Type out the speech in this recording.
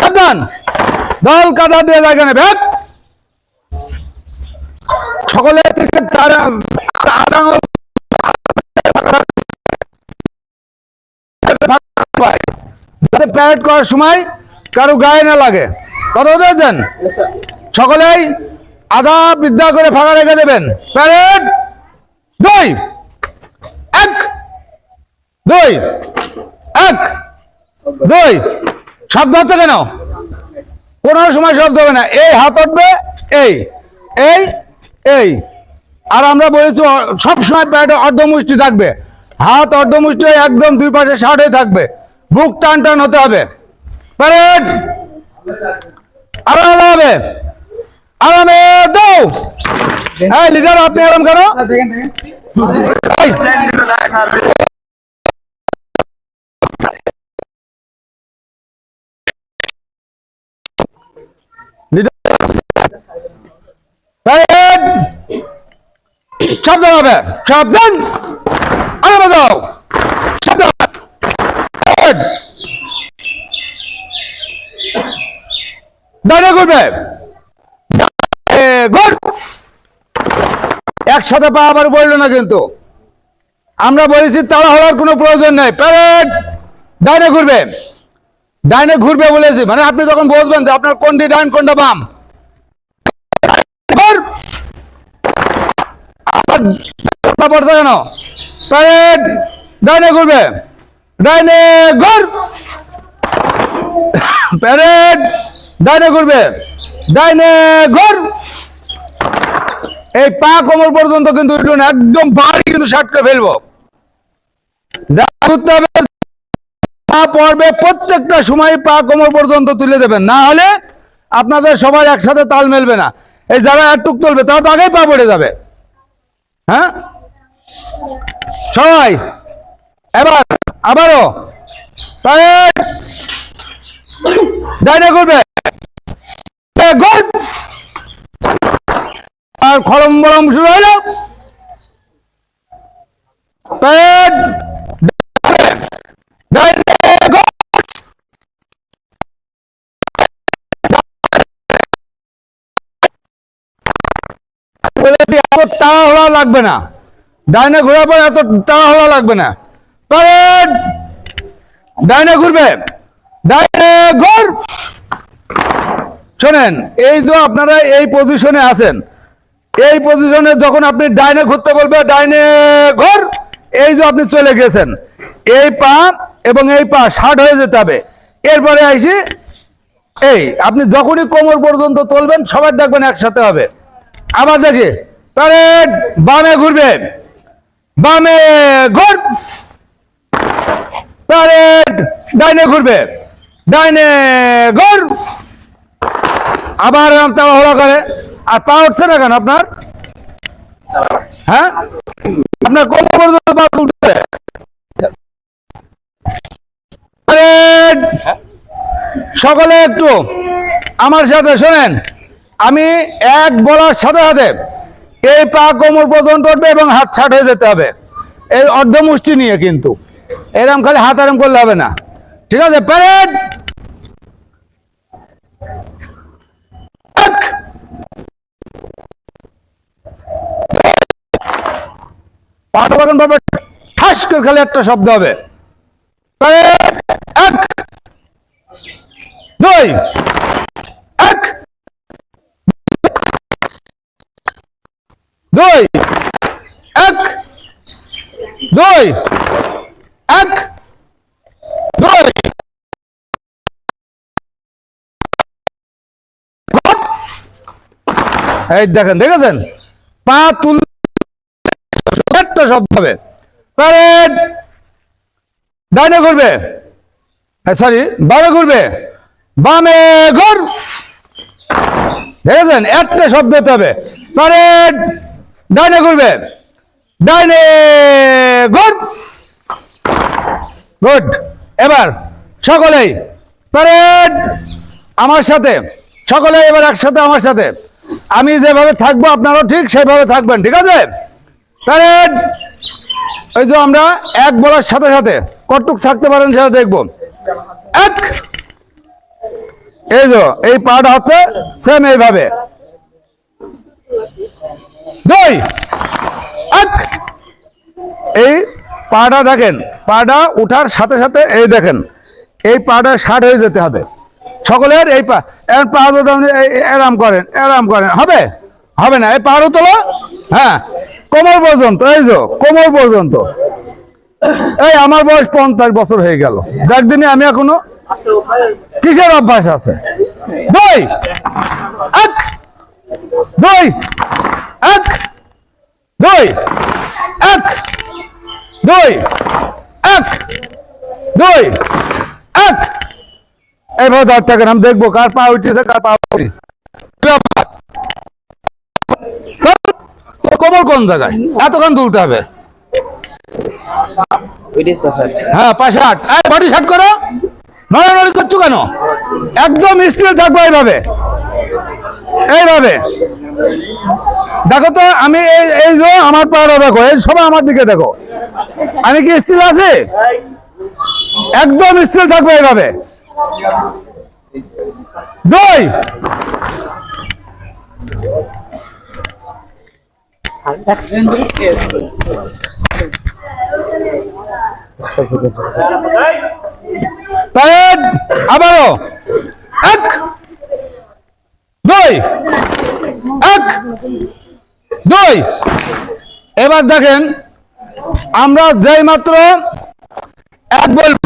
সাবধান। দল কাদা দিয়ে ব্যাগ সকলে প্যারেড করার সময় কারও গায়ে না লাগে। কথা বুঝেছেন সকলেই আধা বিদ্যা করে ফাঁকা রেখে দেবেন। প্যারেড দুই। এক। দুই। দুই শব্দ হচ্ছে কেন? কোনো সময় শব্দ হবে না। এই হাত উঠবে এই এই এই। আর আমরা বলেছি সবসময় প্যাডে অর্ধমুষ্টি থাকবে। হাত অর্ধমুষ্টি একদম দুই পাশে হয়ে থাকবে। বুক টান টান হতে হবে। প্যারেড! আরামে হবে আরামে দাও! হ্যাঁ লিডার আপনি আরাম কেন এই, প্যারেড সাবধান হবে, সাবধান। আরামে দাও সাবধান। দাঁড়িয়ে করবে একসাথে পা আবার বলল না কিন্তু। আমরা বলেছি তাড়াহড়ার কোনো প্রয়োজন নেই। প্যারেড ডাইনে ঘুরবে। ডাইনে ঘুরবে বলেছি। মানে আপনি যখন বসবেন যে আপনার কোনটি ডাইন কোনটা বাম। পড়ছে কেন প্যারেড ডাইনে ঘুরবে, ডাইনে ঘুর। প্যারেড, ডাইনে ঘুরবে, ডাইনে ঘুর। এই পা কোমর পর্যন্ত কিন্তু একদম কিন্তু করে ফেলব। পা পড়বে প্রত্যেকটা সময় পা কোমর পর্যন্ত তুলে দেবেন। না হলে আপনাদের সবাই একসাথে তাল মেলবে না। এই যারা একটুক তুলবে, তারা তো আগেই পা পড়ে যাবে। হ্যাঁ? সবাই এবার আবারও ডাইনে করবে আর খরম বরম শুরু হইল প্যারেড ডাইনে গুড বলেছি এত তাড়াহুড়া লাগবে না। ডাইনে ঘোরার পর এত তাড়াহুড়া লাগবে না। ডাইনে ঘুরবে। ডাইনে ঘুর! শোনেন, এই যে আপনারা এই পজিশনে আছেন, এই পজিশনে যখন আপনি ডাইনে ঘুরতে বলবে, ডাইনে ঘর! এই যে আপনি চলে গেছেন, এই পা এবং এই পা শার্ট হয়ে যেতে হবে। এরপরে আইসি, এই, আপনি যখনই কোমর পর্যন্ত তুলবেন সবার দেখবেন একসাথে হবে। আবার দেখি। প্যারেড বামে ঘুরবে। বামে ঘুর। প্যারেড ডাইনে ঘুরবে। ডাইনে ঘুর। আবার এরকম তাড়াহুড়া করে। আর পা উঠছে না কেন আপনার? হ্যাঁ? আপনার কোন পর্যন্ত পা তুলতে! সকলে একটু আমার সাথে শোনেন। আমি এক বলার সাথে সাথে এই পা কোমর পর্যন্ত উঠবে এবং হাত ছাট হয়ে যেতে হবে। এই অর্ধমুষ্টি নিয়ে কিন্তু। এরম খালি হাত আরাম করলে হবে না। ঠিক আছে প্যারেড ঠাস করে খালি একটা শব্দ হবে। এক, দুই। দুই, এক, দুই। এই দেখেন, দেখেছেন? পা তুল একটা শব্দ হবে। প্যারেড ডাইনে ঘুরবে। সরি বামে ঘুরবে। বামে ঘুর। দেখেছেন? একটা শব্দ হতে হবে। প্যারেড ডাইনে ঘুরবে। ডাইনে ঘুর গুড। এবার সকলেই প্যারেড আমার সাথে সকলে এবার একসাথে আমার সাথে। আমি যেভাবে থাকব আপনারাও ঠিক সেভাবে থাকবেন, ঠিক আছে? প্যারেড ওই যে আমরা এক বলার সাথে সাথে কটুক থাকতে পারেন সেটা দেখব। এই যে, এই পাটা হচ্ছে সেম এইভাবে। দুই। এক এই পাটা দেখেন, পাটা উঠার সাথে সাথে এই দেখেন, এই পাটা ষাট হয়ে যেতে হবে। সকলের এই পা এর পা এই করেন, এরাম করেন। হবে? হবে না। এই পাহাড়ও তোলো হ্যাঁ। কোমর পর্যন্ত, এই যে, কোমর পর্যন্ত। এই আমার বয়স পঞ্চাশ বছর হয়ে গেল। দেখ দিনে আমি এখনও কিসের অভ্যাস আছে? দুই। এক। দুই। এক। দুই। এক। দুই, এক। দুই, এক। এইভাবে ধর থাকেন আমি দেখব, কার পা উঠেছে, কার পা উঠেছে। কি ব্যাপার? তোর কোমর কোন জায়গায়? এতক্ষণ তুলতে হবে। হ্যাঁ পাশে হাট এই বডি শার্ট করো। নড়ানড়ি করছ কেন? একদম স্থির থাকব এইভাবে। এইভাবে। দেখো তো, আমি এই যে আমার পাড়া দেখো, এই সবাই আমার দিকে দেখো। আমি কি স্থির আছি? একদম স্থির থাকব এইভাবে। দুই। আবারও। এক। দুই। দুই। এবার দেখেন আমরা যেই মাত্র এক বলব।